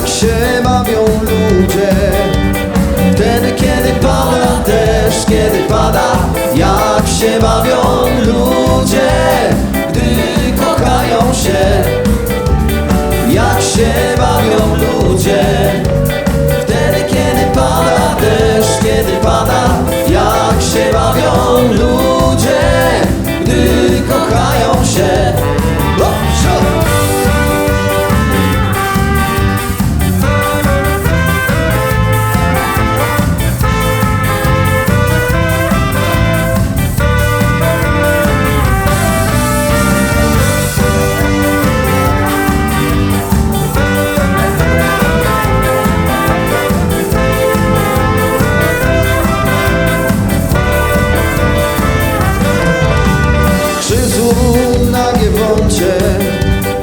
tak się bawią ludzie. Wtedy kiedy pada deszcz, kiedy pada Jak się bawią Na giewoncie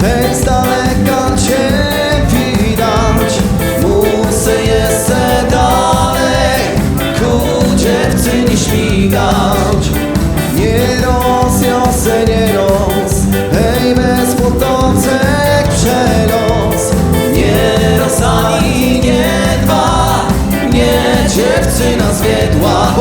Hej, z daleka cię widać. Muszę jeszcze dalej. Ku dziewczynie śmigać Nie roz, jose, nie roz. Hej, bez potoczek przelos Nie roz ani nie dwa. Nie dziewczyna zwiedła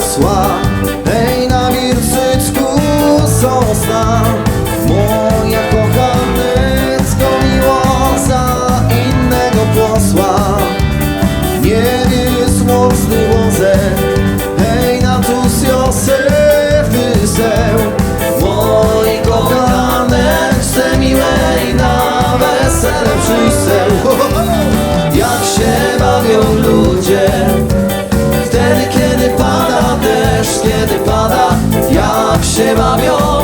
rosła Hej na Wircycku sosna Moja kochanecko miłosa innego posła. Nie jest mocny wozek Hej na tus Józef wyseł Mojej kochaneczce miłej na wesele przyjseł kiedy pada Jak się bawią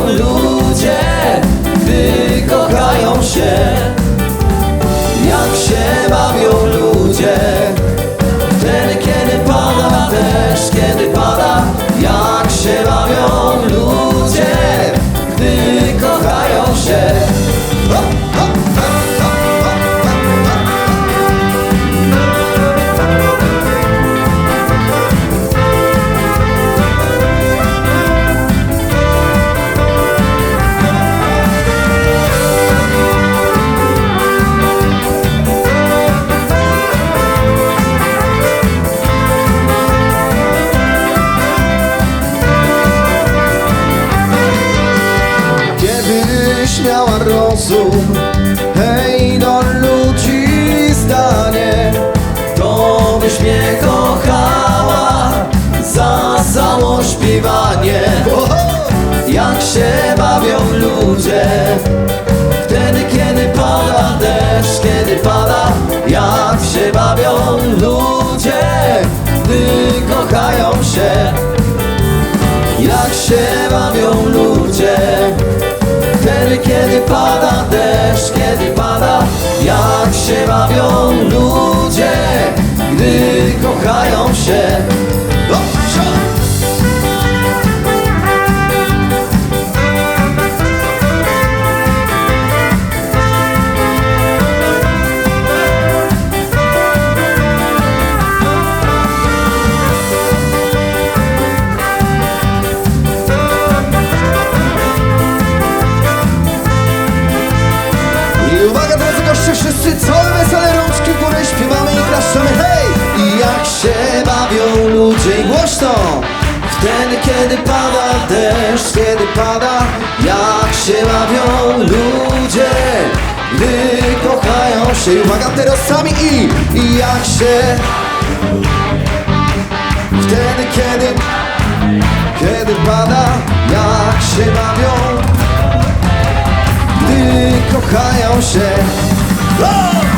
miała rozum. Hej, do ludzi zdanie To byś mnie kochała Za samo śpiewanie Jak się bawią ludzie Wtedy, kiedy pada deszcz Kiedy pada Jak się bawią ludzie Gdy kochają się. Jak się pada deszcz, kiedy pada. Jak się bawią ludzie Gdy kochają się wszyscy, całe wesele rączki w górę śpiewamy i klaszczemy. Hej! I jak się bawią ludzie i głośno. Wtedy kiedy pada deszcz, kiedy pada Jak się bawią ludzie. Gdy kochają się. I uwaga teraz sami i, i jak się. Wtedy, kiedy, kiedy pada Jak się bawią. Gdy kochają się Oh!